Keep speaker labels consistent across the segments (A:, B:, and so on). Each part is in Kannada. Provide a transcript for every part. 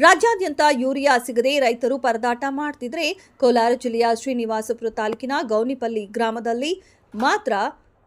A: ರಾಜ್ಯಾದ್ಯಂತ ಯೂರಿಯಾ ಸಿಗದೆ ರೈತರು ಪರದಾಟ ಮಾಡ್ತಿದ್ರೆ ಕೋಲಾರ ಜಿಲ್ಲೆಯ ಶ್ರೀನಿವಾಸಪುರ ತಾಲೂಕಿನ ಗೌನಿಪಲ್ಲಿ ಗ್ರಾಮದಲ್ಲಿ ಮಾತ್ರ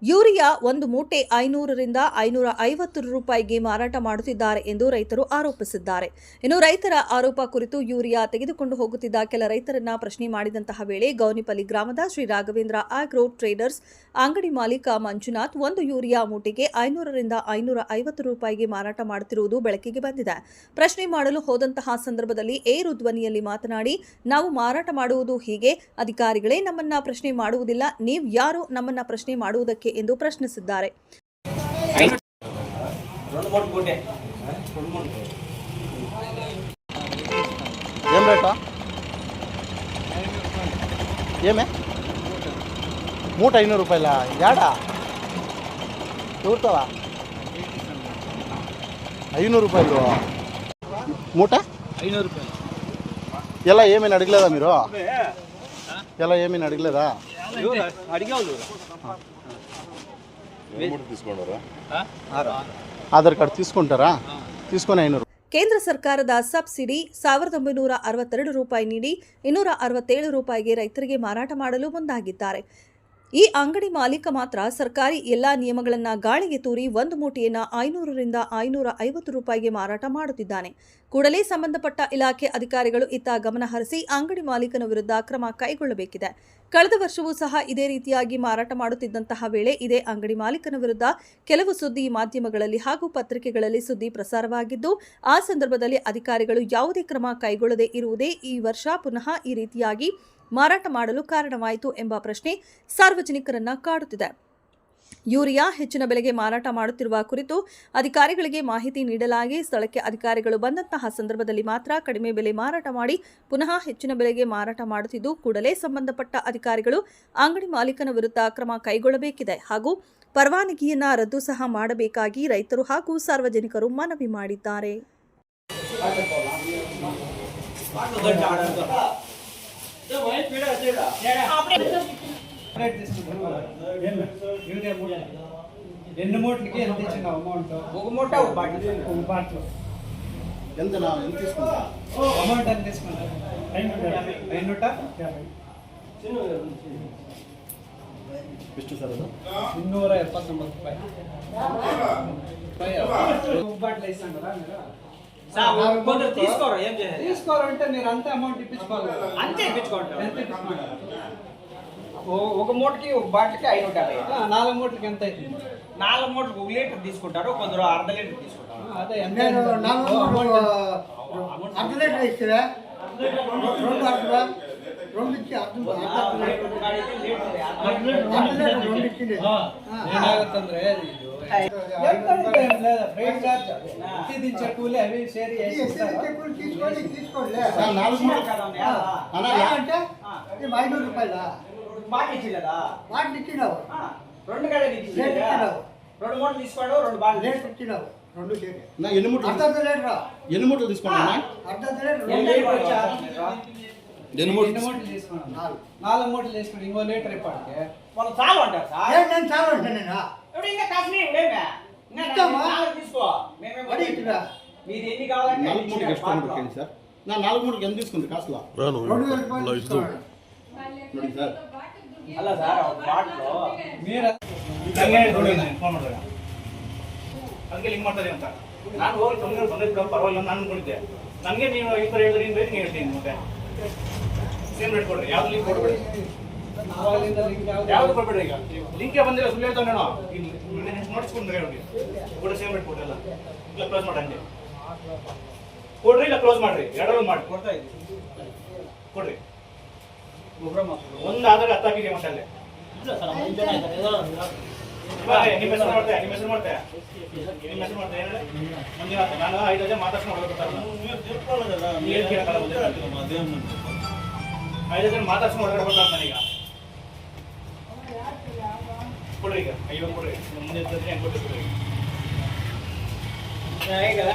A: ಯೂರಿಯಾ ಒಂದು ಮೂಟೆ ಐನೂರರಿಂದ ಐನೂರ ಐವತ್ತು ರೂಪಾಯಿಗೆ ಮಾರಾಟ ಮಾಡುತ್ತಿದ್ದಾರೆ ಎಂದು ರೈತರು ಆರೋಪಿಸಿದ್ದಾರೆ. ಇನ್ನು ರೈತರ ಆರೋಪ ಕುರಿತು ಯೂರಿಯಾ ತೆಗೆದುಕೊಂಡು ಹೋಗುತ್ತಿದ್ದ ಕೆಲ ರೈತರನ್ನ ಪ್ರಶ್ನೆ ಮಾಡಿದಂತಹ ವೇಳೆ ಗೌನಿಪಲ್ಲಿ ಗ್ರಾಮದ ಶ್ರೀ ರಾಘವೇಂದ್ರ ಆಗ್ರೋ ಟ್ರೇಡರ್ಸ್ ಅಂಗಡಿ ಮಾಲೀಕ ಮಂಜುನಾಥ್ ಒಂದು ಯೂರಿಯಾ ಮೂಟೆಗೆ ಐನೂರರಿಂದ ಐನೂರ ಐವತ್ತು ರೂಪಾಯಿಗೆ ಮಾರಾಟ ಮಾಡುತ್ತಿರುವುದು ಬೆಳಕಿಗೆ ಬಂದಿದೆ. ಪ್ರಶ್ನೆ ಮಾಡಲು ಹೋದಂತಹ ಸಂದರ್ಭದಲ್ಲಿ ಏರು ಧ್ವನಿಯಲ್ಲಿ ಮಾತನಾಡಿ, ನಾವು ಮಾರಾಟ ಮಾಡುವುದು ಹೀಗೆ, ಅಧಿಕಾರಿಗಳೇ ನಮ್ಮನ್ನ ಪ್ರಶ್ನೆ ಮಾಡುವುದಿಲ್ಲ, ನೀವು ಯಾರು ನಮ್ಮನ್ನ ಪ್ರಶ್ನೆ ಮಾಡುವುದಕ್ಕೆ ಎಂದು ಪ್ರಶ್ನಿಸಿದ್ದಾರೆ.
B: ಮೂಟ ಐನೂರು ರೂಪಾಯಿಲ್ಲ ಯಾಡ? ಇರ್ತವ ಐನೂರು ರೂಪಾಯಿದು. ಮೂಟ?
C: ಐನೂರು ರೂಪಾಯಿ.
B: ಎಲ್ಲ ಏಮೇನು ಅಡಗಲೇದ ಮೀರು? ಎಲ್ಲ ಏಮೇನು ಅಡಗಲೇದಾ
C: ಅಡಿಗೆ
B: ఆధార్ కార్డు తీసుకుంటారా తీసుకొని ఐనూరు
A: ಕೇಂದ್ರ ಸರ್ಕಾರದ ಸಬ್ಸಿಡಿ ಸಾವಿರದ ಒಂಬೈನೂರ ಅರವತ್ತೆರಡು ರೂಪಾಯಿ ನೀಡಿ ಇನ್ನೂರ ಅರವತ್ತೇಳು ರೂಪಾಯಿಗೆ ರೈತರಿಗೆ ಮಾರಾಟ ಮಾಡಲು ಮುಂದಾಗಿದ್ದಾರೆ ಈ ಅಂಗಡಿ ಮಾಲೀಕ ಮಾತ್ರ ಸರ್ಕಾರಿ ಎಲ್ಲಾ ನಿಯಮಗಳನ್ನು ಗಾಳಿಗೆ ತೂರಿ ಒಂದು ಮೂಟೆಯನ್ನ ಐನೂರರಿಂದ ಐನೂರ ಐವತ್ತು ರೂಪಾಯಿಗೆ ಮಾರಾಟ ಮಾಡುತ್ತಿದ್ದಾನೆ. ಕೂಡಲೇ ಸಂಬಂಧಪಟ್ಟ ಇಲಾಖೆ ಅಧಿಕಾರಿಗಳು ಇತ್ತ ಗಮನ ಹರಿಸಿ ಅಂಗಡಿ ಮಾಲೀಕನ ವಿರುದ್ಧ ಕ್ರಮ ಕೈಗೊಳ್ಳಬೇಕಿದೆ. ಕಳೆದ ವರ್ಷವೂ ಸಹ ಇದೇ ರೀತಿಯಾಗಿ ಮಾರಾಟ ಮಾಡುತ್ತಿದ್ದಂತಹ ವೇಳೆ ಇದೇ ಅಂಗಡಿ ಮಾಲೀಕನ ವಿರುದ್ಧ ಕೆಲವು ಸುದ್ದಿ ಮಾಧ್ಯಮಗಳಲ್ಲಿ ಹಾಗೂ ಪತ್ರಿಕೆಗಳಲ್ಲಿ ಸುದ್ದಿ ಪ್ರಸಾರವಾಗಿದ್ದು, ಆ ಸಂದರ್ಭದಲ್ಲಿ ಅಧಿಕಾರಿಗಳು ಯಾವುದೇ ಕ್ರಮ ಕೈಗೊಳ್ಳದೇ ಇರುವುದೇ ಈ ವರ್ಷ ಪುನಃ ಈ ರೀತಿಯಾಗಿ ಮಾರಾಟ ಮಾಡಲು ಕಾರಣವಾಯಿತು ಎಂಬ ಪ್ರಶ್ನೆ ಸಾರ್ವಜನಿಕರನ್ನ ಕಾಡುತ್ತಿದೆ. ಯೂರಿಯಾ ಹೆಚ್ಚಿನ ಬೆಲೆಗೆ ಮಾರಾಟ ಮಾಡುತ್ತಿರುವ ಕುರಿತು ಅಧಿಕಾರಿಗಳಿಗೆ ಮಾಹಿತಿ ನೀಡಲಾಗಿ ಸ್ಥಳಕ್ಕೆ ಅಧಿಕಾರಿಗಳು ಬಂದಂತಹ ಸಂದರ್ಭದಲ್ಲಿ ಮಾತ್ರ ಕಡಿಮೆ ಬೆಲೆ ಮಾರಾಟ ಮಾಡಿ ಪುನಃ ಹೆಚ್ಚಿನ ಬೆಲೆಗೆ ಮಾರಾಟ ಮಾಡುತ್ತಿದ್ದು ಕೂಡಲೇ ಸಂಬಂಧಪಟ್ಟ ಅಧಿಕಾರಿಗಳು ಅಂಗಡಿ ಮಾಲೀಕನ ವಿರುದ್ಧ ಕ್ರಮ ಕೈಗೊಳ್ಳಬೇಕಿದೆ ಹಾಗೂ ಪರವಾನಗಿಯನ್ನ ರದ್ದು ಸಹ ಮಾಡಬೇಕಾಗಿ ರೈತರು ಹಾಗೂ ಸಾರ್ವಜನಿಕರು ಮನವಿ ಮಾಡಿದ್ದಾರೆ.
D: ఎన్ని మూటలకి ఎంత ఇచ్చిన అమౌంట్
C: ఒక మూట ఒక బాటిల్
D: ఒక బాటిల్
B: ఎంత నా ఎంత తీసుకుంటా
D: అమౌంట్ ఎంత తీసుకుంటారు ఐనూట
B: ಎಷ್ಟು ಸರ್ ಅದು
D: ಇನ್ನೂರ ಎಪ್ಪತ್ತೊಂಬತ್ತು ರೂಪಾಯಿ ఒక బాటిల్ వేసాను కదా మీరు
C: కొందరు తీసుకోరు ఏం చేయాలి?
D: తీసుకోవాలంటే మీరు అంతే అమౌంట్ ఇప్పించుకోవాలి.
C: అంతే ఇప్పించుకుంటారు
D: ఎంత ఇప్పించుకుంటారు
C: ఓ- ఒక మూటకి ఒక బాటిల్కి ఐదు
D: ఆ, నాలుగు మూటలకి ఎంత అవుతుంది?
C: నాలుగు మూటలు ఒక లీటర్ తీసుకుంటారు కొందరు అర్ధ లీటర్ తీసుకుంటారు.
D: అదే ఎంత
E: నేను? నాలుగు అర్ధ లీటర్ ఇస్తారా? రెండు అర్ధ రెండు ఇచ్చి అర్ధ అర్ధ అర్ధ లీటర్ అర్ధ లీటర్ రెండు ఇచ్చింది
D: ಏನಾಗುತ್ತಂದ್ರೆ ಇದು ಎಂತ ಇದೆ ಇಲ್ಲ, freight charge. ಎತ್ತಿ దించే ಕೂಲಿ అవి ಸೇರಿ
E: ఈ ఎస్ఎల్
D: వేసిస్తారా?
E: చెక్కులు తీసుకోండి తీసుకోండి
B: సార్ నాలుగు మూట అన్నా యా-
E: అంటే ఇది ఐనూరు రూపాయల
C: బాటిల్ ఇచ్చి కదా
E: వాటిని ఇచ్చినావు
C: ఆ, రెండు గడే ఇచ్చి
E: రేట్ ఇచ్చినావు
C: రెండు మూటలు తీసుకోడు రెండు బాటిల్
E: లీటర్ ఇచ్చినావు రెండు చేరి
B: నా ఎన్ని మూటలు
E: అర్ధ అర్ధ లీటర్
B: ఎన్ని మూటలు తీసుకుంటా
E: అర్ధ అర్ధ లీటర్
C: ఎన్ని
E: రెండు
C: లీటర్
E: లీటర్
C: వచ్చా?
D: ఎన్ని మూటలు తీసుకున్నాను
E: నాలుగు
D: నాలుగు మూటలు తీసుకుని ఇంకో లీటర్ ఇప్పటికే
C: వాళ్ళు చాలు అంటారు సార్
E: ఏం నేను చాలా ఉంటాను నేను
C: ఇప్పుడు ఇంకా కాశ్మీర్ ఉండేమే ఇంకా
E: ఇస్తామా?
C: నాలుగు తీసుకో మేమేం
E: అడిగి ఇచ్చిరా
C: మీరు ఎన్ని కావాలంటే
B: నాలుగు
C: అన్ని
B: మూటకి
C: ఇచ్చిరా,
B: ಎಷ್ಟು
C: బాటిల్.
B: ಕೊಡ್ತೀನಿ ಸರ್ ನಾ ನಾಲ್ಕು ಮೂಟಕ್ಕೆ ఎంత తీసుకుంది కాస్ట్లా
E: రెండు వేల రూపాయలు తీసుకోండి
B: ನೋಡಿ ಸರ್
C: ಅಲ್ಲ ಸರ್ ಅವ್ರ ಬಾಟ್ಲು
D: మీరు
F: ಅದಕ್ಕೆ ಲಿಂಕ್ ಮಾಡ್ತಾರೆ ಅಂತ ನಾನು ಹೋಗಿ ತೊಂದರೆ ತೊಂದರೆ ಬಿಡೋ ಪರವಾಗಿಲ್ಲ ಅಂತ ನಾನು ಅನ್ಕೊಂಡಿದ್ದೆ ನನಗೆ ನೀವು ಈ ಥರ ಹೇಳಿದ್ರೆ ಇನ್ನು ರೇಟಿಂಗ್ ಹೇಳ್ತೀನಿ ಮತ್ತೆ ಸೇಮ್ ರೇಟ್ ಕೊಡ್ರಿ? ಯಾವ್ದು ಲಿಂಕ್ ಕೊಡ್ಬೇಡಿ?
D: ಯಾವ್ದು
F: ಈಗ? ಲಿಂಕೇ ಬಂದಿಲ್ಲ ಸುಳ್ಳು ಹೇಳ್ತಾನೆ ನಾನು. ನೋಡಿಸ್ಕೊಂಡು ನೋಡಿ ಕೊಡಿ ಸೇಮ್ ರೇಟ್ ಕೊಡ್ರಲ್ಲ ಇಲ್ಲ ಕ್ಲೋಸ್ ಮಾಡಂಗೆ ಕೊಡ್ರಿ ಇಲ್ಲ ಕ್ಲೋಸ್ ಮಾಡ್ರಿ. ಎರಡರಲ್ಲೂ ಮಾಡಿ.
C: ಕೊಡ್ತಾ ಇದ್ದೀವಿ
F: ಕೊಡ್ರಿ. ಒಂದು ಆದ್ರೆ ಹತ್ತು ಹಾಕಿದೆ ಮತ್ತೆ ಅಲ್ಲಿ? ನಿಮ್ಮ ಹೆಸರು ಮಾಡ್ತೆ ನಿಮ್ಮ ಹೆಸರು ಮಾಡ್ತೆ. ನಿಮ್ಮ ಹೆಸರು ನಾನು ಐದು ಜನ ಮಾತಾಡ್ಸ್ಕೊಂಡು ಐದು ಜನ ಮಾತಾಡ್ಸ್ಕೊಂಡು ಹೊರಗಡೆ ಬರ್ತಾರೆ ನನಗೆ ಕೊಡ್ರಿ ಈಗ ಐವತ್ತು ಕೊಡ್ರಿ. ಮುಂದೆ ಹೆಂಗೆ ಕೊಟ್ಟಿರ್ತೀರಿ
C: ಹೇಗಲ್ಲ